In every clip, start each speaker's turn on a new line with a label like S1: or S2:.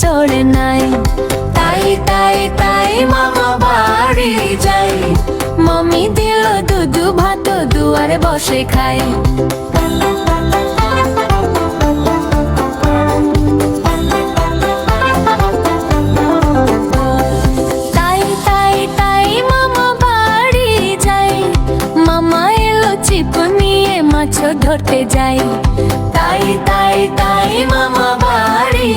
S1: চড়ে নাই। তাই তাই তাই মামা বাড়ি যাই। মমি দিল দুধু ভাত দুয়ারে বসে খাই। ধরতে যাই। তাই তাই তাই মামা বাড়ি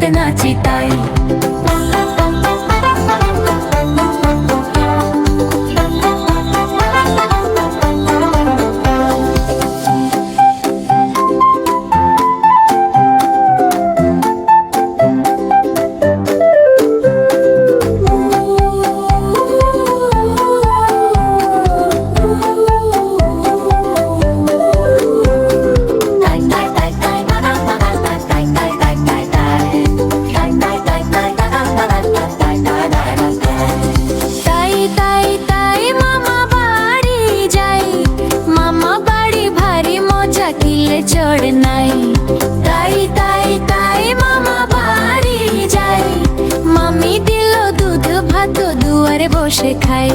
S1: খুশিতে নাচি তাই তাই মজা কিলে চড় নাই। তাই তাই তাই মামা বাড়ি যাই মামি দিল দুধ ভাত, দুয়ারে বসে খাই।